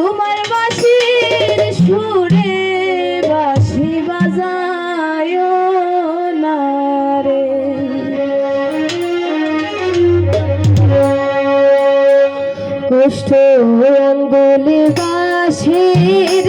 তোমার বাসির সুরে বাসি বাজায় না রে। কষ্ট অঙ্গলে বাসির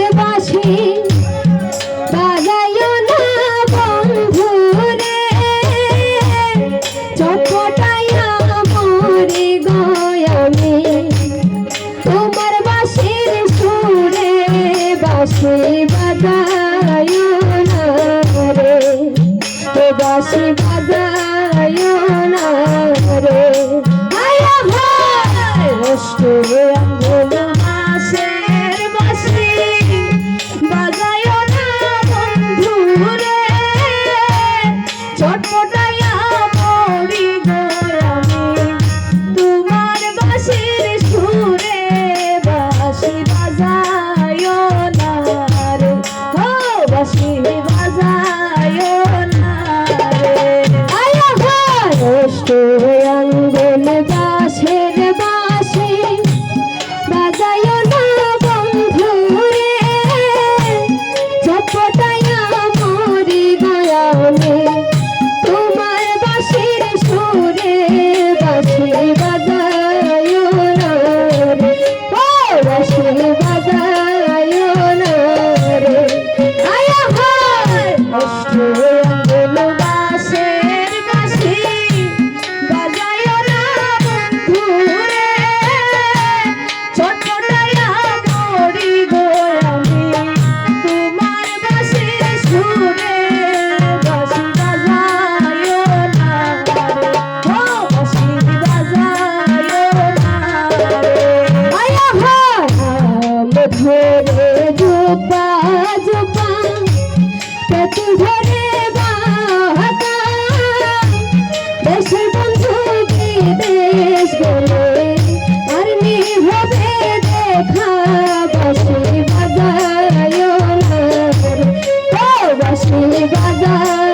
বাজায়